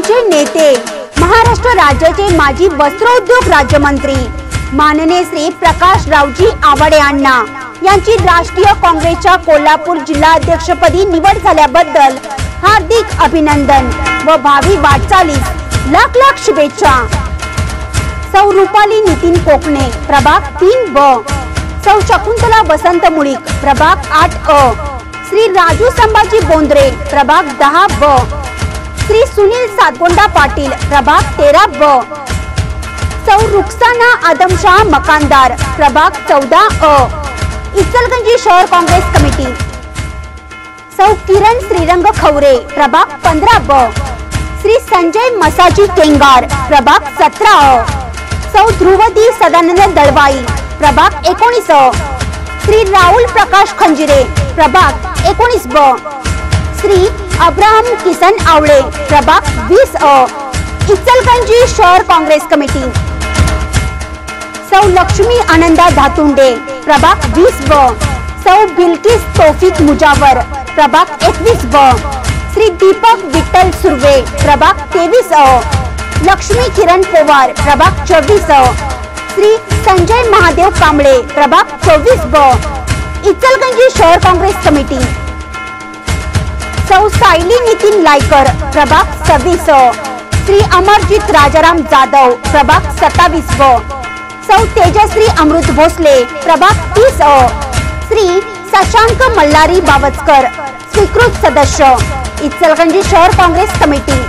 आमचे नेते महाराष्ट्र राज्याचे माजी वस्त्रोद्योग राज्यमंत्री माननीय श्री प्रकाश रावजी आवाडे अण्णा यांची राष्ट्रीय काँग्रेसच्या कोल्हापूर जिल्हा अध्यक्षपदी निवड झाल्याबद्दल हार्दिक अभिनंदन व भावी वाटचालीस लाख लाख शुभेच्छा. सौ रुपाली नितीन कोकणे प्रभाग तीन ब. सौ शकुंतला वसंत मुळीक प्रभाग आठ अ. श्री राजू संभाजी बोंद्रे प्रभाग दहा ब. श्री सुनील सातगोंडा पाटील प्रभाग तेरा ब. सौ रुक्साना आदमशाह मकानदार प्रभाग चौदा अ. इचलगंजी शहर काँग्रेस कमिटी. सौ किरण श्रीरंग खवरे प्रभाग पंधरा ब. श्री संजय मसाजी केंगार प्रभाग सतरा अ. सौ ध्रुवदी सदानंद दळवाई प्रभाग एकोणीस अ. श्री राहुल प्रकाश खंजिरे प्रभाग एकोणीस ब. श्री अब्राहम किसन आवळे प्रभाग वीस अ इचलकंजी शहर काँग्रेस कमिटी. सौ लक्ष्मी आनंदा धातुंडे प्रभाग वीस ब. सौ बिल्किस तोफिक मुजावर प्रभाग एकवीस ब. श्री दीपक विठ्ठल सुर्वे प्रभाग तेवीस अ. लक्ष्मी किरण पवार प्रभाग चोवीस अ. श्री संजय महादेव कांबळे प्रभाग चोवीस ब. इचलगंजी शहर काँग्रेस कमिटी. सौ सायली नितीन लायकर प्रभाग सव्वीस अ श्री अमरजीत राजाराम जाधव प्रभाग सत्तावीस व सौ तेजश्री अमृत भोसले प्रभाग तीस अ श्री शशांक मल्हारी बावचकर स्वीकृत सदस्य. इचलगंजी शहर काँग्रेस कमिटी.